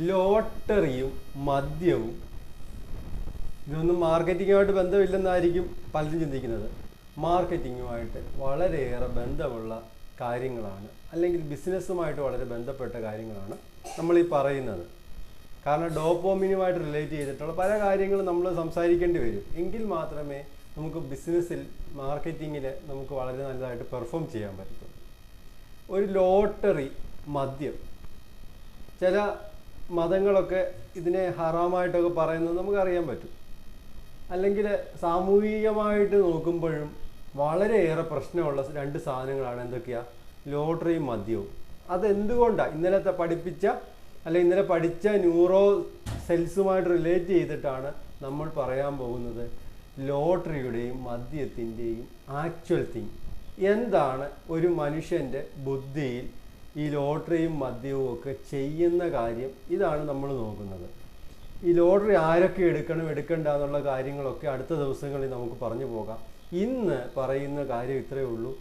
ലോട്ടറിയും മദ്യവും ഇതൊന്നും മാർക്കറ്റിങ്ങുമായിട്ട് ബന്ധമില്ലെന്നായിരിക്കും പലരും ചിന്തിക്കുന്നത്. മാർക്കറ്റിങ്ങുമായിട്ട് വളരെയേറെ ബന്ധമുള്ള കാര്യങ്ങളാണ്. അല്ലെങ്കിൽ ബിസിനസ്സുമായിട്ട് വളരെ ബന്ധപ്പെട്ട കാര്യങ്ങളാണ് നമ്മൾ ഈ പറയുന്നത്. കാരണം ഡോപ്പോമിനുമായിട്ട് റിലേറ്റ് ചെയ്തിട്ടുള്ള പല കാര്യങ്ങളും നമ്മൾ സംസാരിക്കേണ്ടി വരും. എങ്കിൽ മാത്രമേ നമുക്ക് ബിസിനസ്സിൽ മാർക്കറ്റിങ്ങിൽ നമുക്ക് വളരെ നല്ലതായിട്ട് പെർഫോം ചെയ്യാൻ പറ്റത്തുള്ളൂ. ഒരു ലോട്ടറി മദ്യം. ചില മതങ്ങളൊക്കെ ഇതിനെ ഹറാമായിട്ടൊക്കെ പറയുന്നത് നമുക്കറിയാൻ പറ്റും. അല്ലെങ്കിൽ സാമൂഹികമായിട്ട് നോക്കുമ്പോഴും വളരെയേറെ പ്രശ്നമുള്ള രണ്ട് സാധനങ്ങളാണ് എന്തൊക്കെയാ? ലോട്ടറിയും മദ്യവും. അതെന്തുകൊണ്ടാണ് ഇന്നലത്തെ പഠിപ്പിച്ച അല്ലെ ഇന്നലെ പഠിച്ച ന്യൂറോ സെൽസുമായിട്ട് റിലേറ്റ് ചെയ്തിട്ടാണ് നമ്മൾ പറയാൻ പോകുന്നത് ലോട്ടറിയുടെയും മദ്യത്തിന്റെയും ആക്ച്വൽ തിങ്. എന്താണ് ഒരു മനുഷ്യന്റെ ബുദ്ധിയിൽ ഈ ലോട്ടറിയും മദ്യവും ഒക്കെ ചെയ്യുന്ന കാര്യം ഇതാണ് നമ്മൾ നോക്കുന്നത്. ഈ ലോട്ടറി ആരൊക്കെ എടുക്കണം എടുക്കണ്ട എന്നുള്ള കാര്യങ്ങളൊക്കെ അടുത്ത ദിവസങ്ങളിൽ നമുക്ക് പറഞ്ഞു പോകാം. ഇന്ന് പറയുന്ന കാര്യം ഇത്രയേ ഉള്ളൂ.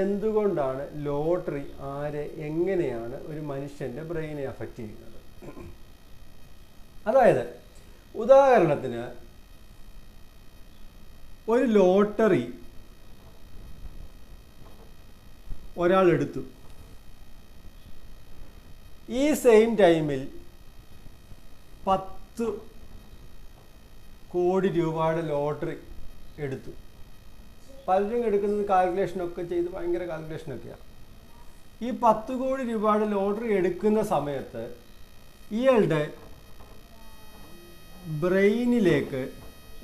എന്തുകൊണ്ടാണ് ലോട്ടറി ആരെ എങ്ങനെയാണ് ഒരു മനുഷ്യന്റെ ബ്രെയിനെ അഫക്റ്റ് ചെയ്യുന്നത്? അതായത് ഉദാഹരണത്തിന് ഒരു ലോട്ടറി ഒരാൾ എടുത്തു. ഈ സെയിം ടൈമിൽ പത്ത് കോടി രൂപയുടെ ലോട്ടറി എടുത്തു. പലരും എടുക്കുന്നത് കാൽക്കുലേഷനൊക്കെ ചെയ്ത് ഭയങ്കര കാൽക്കുലേഷനൊക്കെയാണ് ഈ പത്ത് കോടി രൂപയുടെ ലോട്ടറി എടുക്കുന്ന സമയത്ത് ഇയാളുടെ ബ്രെയിനിലേക്ക്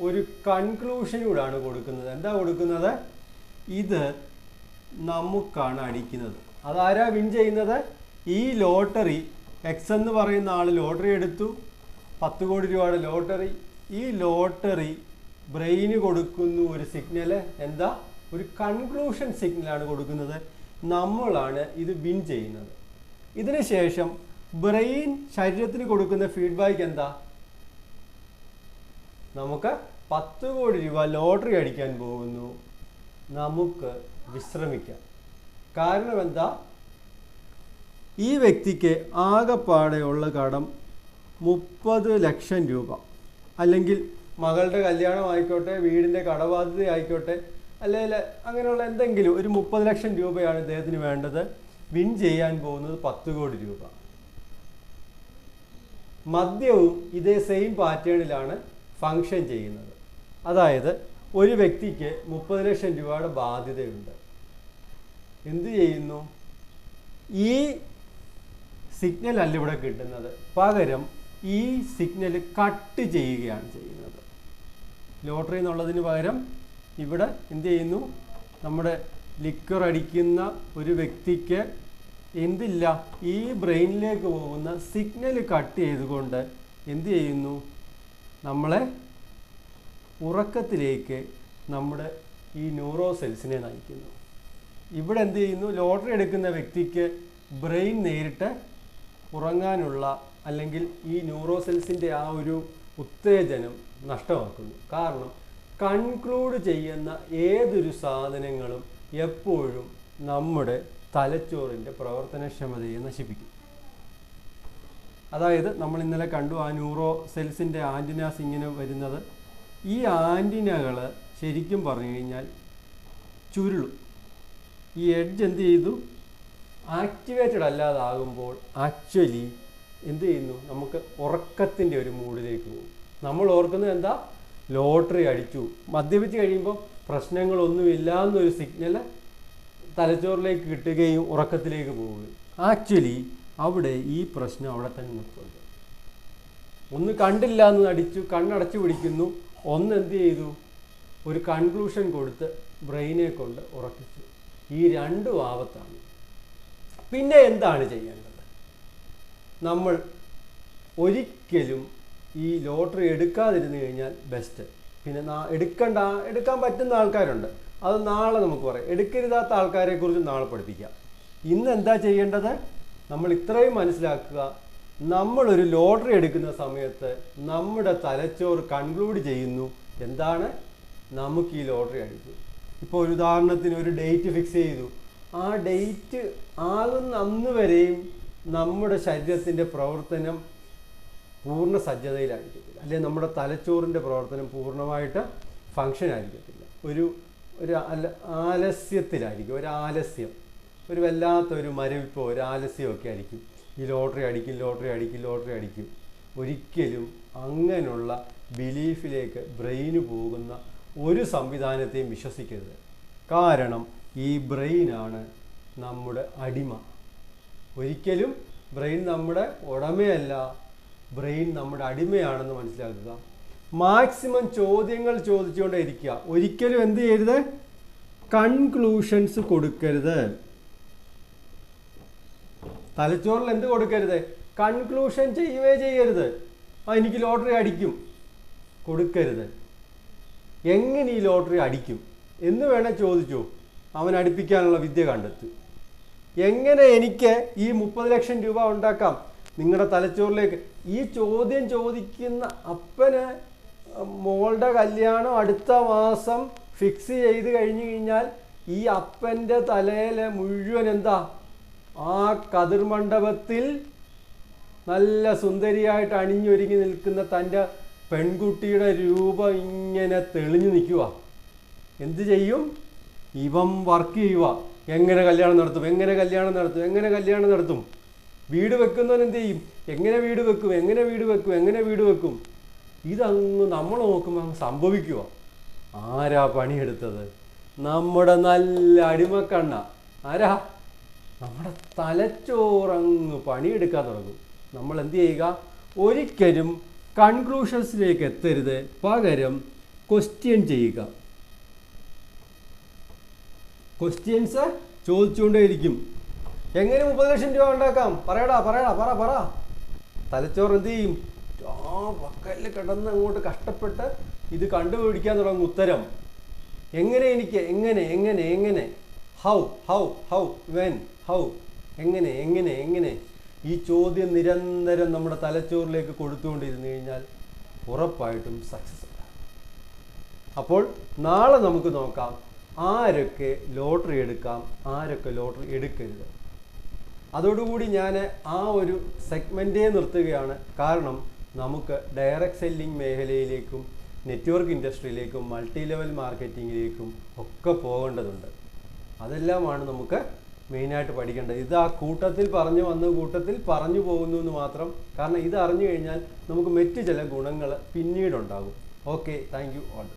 ഒരു കൺക്ലൂഷൻ കൺക്ലൂഷനൂടാണ് കൊടുക്കുന്നത്. എന്താ കൊടുക്കുന്നത്? ഇത് നമുക്കാണ് അടിക്കുന്നത്. അതാരാ വിൻ ചെയ്യുന്നത്? ഈ ലോട്ടറി എക്സ് എന്ന് പറയുന്ന ആൾ ലോട്ടറി എടുത്തു. പത്ത് കോടി രൂപയുടെ ലോട്ടറി. ഈ ലോട്ടറി ബ്രെയിന് കൊടുക്കുന്നു ഒരു സിഗ്നൽ എന്താ? ഒരു കൺക്ലൂഷൻ സിഗ്നലാണ് കൊടുക്കുന്നത്. നമ്മളാണ് ഇത് വിൻ ചെയ്യുന്നത്. ഇതിന് ശേഷം ബ്രെയിൻ ശരീരത്തിന് കൊടുക്കുന്ന ഫീഡ്ബാക്ക് എന്താ? നമുക്ക് പത്ത് കോടി രൂപ ലോട്ടറി അടിക്കാൻ പോകുന്നു. നമുക്ക് വിശ്രമിക്കാം. കാരണം എന്താ? ഈ വ്യക്തിക്ക് ആകെപ്പാടെയുള്ള കടം മുപ്പത് ലക്ഷം രൂപ. അല്ലെങ്കിൽ മകളുടെ കല്യാണം ആയിക്കോട്ടെ വീടിന്റെ കടബാധ്യത ആയിക്കോട്ടെ അല്ലെങ്കിൽ അങ്ങനെയുള്ള എന്തെങ്കിലും ഒരു മുപ്പത് ലക്ഷം രൂപയാണ് ഇദ്ദേഹത്തിന് വേണ്ടത്. വിൻ ചെയ്യാൻ പോകുന്നത് പത്ത് കോടി രൂപ. മദ്യവും ഇതേ സെയിം പാറ്റേണിലാണ് ഫങ്ഷൻ ചെയ്യുന്നത്. അതായത് ഒരു വ്യക്തിക്ക് മുപ്പത് ലക്ഷം രൂപയുടെ ബാധ്യതയുണ്ട്. എന്തു ചെയ്യുന്നു? ഈ സിഗ്നൽ അല്ല ഇവിടെ കിട്ടുന്നത്. പകരം ഈ സിഗ്നൽ കട്ട് ചെയ്യുകയാണ് ചെയ്യുന്നത്. ലോട്ടറി എന്നുള്ളതിന് പകരം ഇവിടെ എന്ത് ചെയ്യുന്നു? നമ്മുടെ ലിക്വർ അടിക്കുന്ന ഒരു വ്യക്തിക്ക് എന്തില്ല ഈ ബ്രെയിനിലേക്ക് പോകുന്ന സിഗ്നൽ കട്ട് ചെയ്തുകൊണ്ട് എന്ത് ചെയ്യുന്നു? നമ്മളെ ഉറക്കത്തിലേക്ക് നമ്മുടെ ഈ ന്യൂറോ സെൽസിനെ നയിക്കുന്നു. ഇവിടെ എന്ത് ചെയ്യുന്നു? ലോട്ടറി എടുക്കുന്ന വ്യക്തിക്ക് ബ്രെയിൻ നേരിട്ട് ഉറങ്ങാനുള്ള അല്ലെങ്കിൽ ഈ ന്യൂറോ സെൽസിന്റെ ആ ഒരു ഉത്തേജനം നഷ്ടമാക്കുന്നു. കാരണം കൺക്ലൂഡ് ചെയ്യുന്ന ഏതൊരു സാധനങ്ങളും എപ്പോഴും നമ്മുടെ തലച്ചോറിന്റെ പ്രവർത്തനക്ഷമതയെ നശിപ്പിക്കും. അതായത് നമ്മൾ ഇന്നലെ കണ്ടു ആ ന്യൂറോ സെൽസിന്റെ ആന്റിനാസ് ഇങ്ങനെ വരുന്നത്. ഈ ആന്റിനകൾ ശരിക്കും പറഞ്ഞു കഴിഞ്ഞാൽ ചുരുളും. ഈ എഡ്ജ് എന്ത് ചെയ്തു? ആക്ടിവേറ്റഡ് അല്ലാതാകുമ്പോൾ ആക്ച്വലി എന്ത് ചെയ്യുന്നു? നമുക്ക് ഉറക്കത്തിന്റെ ഒരു മൂഡിലേക്ക് പോകും. നമ്മൾ ഓർക്കുന്നത് എന്താ? ലോട്ടറി അടിച്ചു. മദ്യപിച്ച് കഴിയുമ്പോൾ പ്രശ്നങ്ങളൊന്നുമില്ല എന്നൊരു സിഗ്നൽ തലച്ചോറിലേക്ക് കിട്ടുകയും ഉറക്കത്തിലേക്ക് പോവുകയും. ആക്ച്വലി അവിടെ ഈ പ്രശ്നം അവിടെ തന്നെ നിൽപ്പുണ്ട്. ഒന്ന് കണ്ടില്ല എന്ന് അടിച്ചു കണ്ണടച്ചു പിടിക്കുന്നു. ഒന്ന് എന്ത് ചെയ്തു? ഒരു കൺക്ലൂഷൻ കൊടുത്ത് ബ്രെയിനെ കൊണ്ട് ഉറക്കിച്ചു ഈ രണ്ടും ആപത്താണ്. പിന്നെ എന്താണ് ചെയ്യേണ്ടത്? നമ്മൾ ഒരിക്കലും ഈ ലോട്ടറി എടുക്കാതിരുന്നു കഴിഞ്ഞാൽ ബെസ്റ്റ് പിന്നെ എടുക്കണ്ട എടുക്കാൻ പറ്റുന്ന ആൾക്കാരുണ്ട്. അത് നാളെ നമുക്ക് പറയാം. എടുക്കരുതാത്ത ആൾക്കാരെ കുറിച്ച് നാളെ പഠിപ്പിക്കാം. ഇന്ന് എന്താ ചെയ്യേണ്ടത്? നമ്മൾ ഇത്രയും മനസ്സിലാക്കുക. നമ്മളൊരു ലോട്ടറി എടുക്കുന്ന സമയത്ത് നമ്മുടെ തലച്ചോറ് കൺക്ലൂഡ് ചെയ്യുന്നു. എന്താണ്? നമുക്ക് ഈ ലോട്ടറി അടിക്കും ഇപ്പോൾ ഒരു ഉദാഹരണത്തിന് ഒരു ഡേറ്റ് ഫിക്സ് ചെയ്തു. ആ ഡേറ്റ് ആകുന്ന അന്ന് വരെയും നമ്മുടെ ശരീരത്തിന്റെ പ്രവർത്തനം പൂർണ സജ്ജതയിലായിരിക്കത്തില്ല. അല്ലെങ്കിൽ നമ്മുടെ തലച്ചോറിന്റെ പ്രവർത്തനം പൂർണമായിട്ട് ഫങ്ഷൻ ആയിരിക്കത്തില്ല. ഒരു ഒരു അല ആലസ്യത്തിലായിരിക്കും ഒരു ആലസ്യം. ഒരു വല്ലാത്ത ഒരു മരവിപ്പോ ഒരു ആലസ്യമൊക്കെ ആയിരിക്കും. ഈ ലോട്ടറി അടിക്കും ലോട്ടറി അടിക്കും ലോട്ടറി അടിക്കും. ഒരിക്കലും അങ്ങനെയുള്ള ബിലീഫിലേക്ക് ബ്രെയിന് പോകുന്ന ഒരു സംവിധാനത്തെയും വിശ്വസിക്കരുത്. കാരണം ഈ ബ്രെയിനാണ് നമ്മുടെ അടിമ. ഒരിക്കലും ബ്രെയിൻ നമ്മുടെ ഉടമയല്ല ബ്രെയിൻ നമ്മുടെ അടിമയാണെന്ന് മനസ്സിലാക്കുക. മാക്സിമം ചോദ്യങ്ങൾ ചോദിച്ചുകൊണ്ടേ ഇരിക്കുക ഒരിക്കലും എന്ത് ചെയ്യരുത്? കൺക്ലൂഷൻസ് കൊടുക്കരുത്. തലച്ചോറിൽ എന്ത് കൊടുക്കരുത്? കൺക്ലൂഷൻ ചെയ്യുകയേ ചെയ്യരുത്. ആ എനിക്ക് ലോട്ടറി അടിക്കും. കൊടുക്കരുത്. എങ്ങനെ ഈ ലോട്ടറി അടിക്കും? എന്ന് വേണേൽ ചോദിച്ചു. അവൻ അടിപ്പിക്കാനുള്ള വിദ്യ കണ്ടെത്തി. എങ്ങനെ എനിക്ക് ഈ മുപ്പത് ലക്ഷം രൂപ ഉണ്ടാക്കാം? നിങ്ങളുടെ തലച്ചോറിലേക്ക് ഈ ചോദ്യം ചോദിക്കുന്ന അപ്പന് മോളുടെ കല്യാണം അടുത്ത മാസം ഫിക്സ് ചെയ്ത് കഴിഞ്ഞു കഴിഞ്ഞാൽ ഈ അപ്പന്റെ തലയിലെ മുഴുവൻ എന്താ? ആ കതിർ മണ്ഡപത്തിൽ നല്ല സുന്ദരിയായിട്ട് അണിഞ്ഞൊരുങ്ങി നിൽക്കുന്ന തന്റെ പെൺകുട്ടിയുടെ രൂപം ഇങ്ങനെ തെളിഞ്ഞു നിൽക്കുക എന്ത് ചെയ്യും? ഇവൻ വർക്ക് ചെയ്യുക. എങ്ങനെ കല്യാണം നടത്തും? എങ്ങനെ കല്യാണം നടത്തും? എങ്ങനെ കല്യാണം നടത്തും? വീട് വെക്കുന്നവൻ എന്ത് ചെയ്യും? എങ്ങനെ വീട് വെക്കും? എങ്ങനെ വീട് വെക്കും? എങ്ങനെ വീട് വെക്കും? ഇതങ്ങ് നമ്മൾ നോക്കുമ്പോൾ അങ്ങ് സംഭവിക്കുക ആരാ പണിയെടുത്തത്? നമ്മുടെ നല്ല അടിമക്കണ്ണ. ആരാ? നമ്മുടെ തലച്ചോറങ്ങ് പണിയെടുക്കാൻ തുടങ്ങും. നമ്മൾ എന്ത് ചെയ്യുക? ഒരിക്കലും കൺക്ലൂഷൻസിലേക്ക് എത്തരുത്. പകരം ക്വസ്റ്റ്യൻ ചെയ്യുക. ക്വസ്റ്റ്യൻസ് ചോദിച്ചുകൊണ്ടേയിരിക്കും. എങ്ങനെ മുപ്പത് ലക്ഷം രൂപ ഉണ്ടാക്കാം? പറയടാ പറയടാ പറ പറ. തലച്ചോറ് എന്ത് ചെയ്യും? ആ വക്കലിൽ കിടന്ന് അങ്ങോട്ട് കഷ്ടപ്പെട്ട് ഇത് കണ്ടുപിടിക്കാൻ തുടങ്ങും ഉത്തരം. എങ്ങനെ എനിക്ക് എങ്ങനെ എങ്ങനെ എങ്ങനെ? How how how when how എങ്ങനെ എങ്ങനെ എങ്ങനെ? ഈ ചോദ്യം നിരന്തരം നമ്മുടെ തലച്ചോറിലേക്ക് കൊടുത്തുകൊണ്ടിരുന്നു കഴിഞ്ഞാൽ ഉറപ്പായിട്ടും സക്സസ് അപ്പോൾ നാളെ നമുക്ക് നോക്കാം ആരൊക്കെ ലോട്ടറി എടുക്കാം ആരൊക്കെ ലോട്ടറി എടുക്കരുത്. അതോടുകൂടി ഞാൻ ആ ഒരു സെഗ്മെന്റേ നിർത്തുകയാണ്. കാരണം നമുക്ക് ഡയറക്റ്റ് സെല്ലിംഗ് മേഖലയിലേക്കും നെറ്റ്വർക്ക് ഇൻഡസ്ട്രിയിലേക്കും മൾട്ടി ലെവൽ മാർക്കറ്റിങ്ങിലേക്കും ഒക്കെ പോകേണ്ടതുണ്ട്. അതെല്ലാമാണ് നമുക്ക് മെയിനായിട്ട് പഠിക്കേണ്ടത്. ഇത് ആ കൂട്ടത്തിൽ പറഞ്ഞു വന്ന് കൂട്ടത്തിൽ പറഞ്ഞു പോകുന്നു എന്ന് മാത്രം. കാരണം ഇത് അറിഞ്ഞു കഴിഞ്ഞാൽ നമുക്ക് മറ്റു ചില ഗുണങ്ങൾ പിന്നീടുണ്ടാകും. Okay thank you all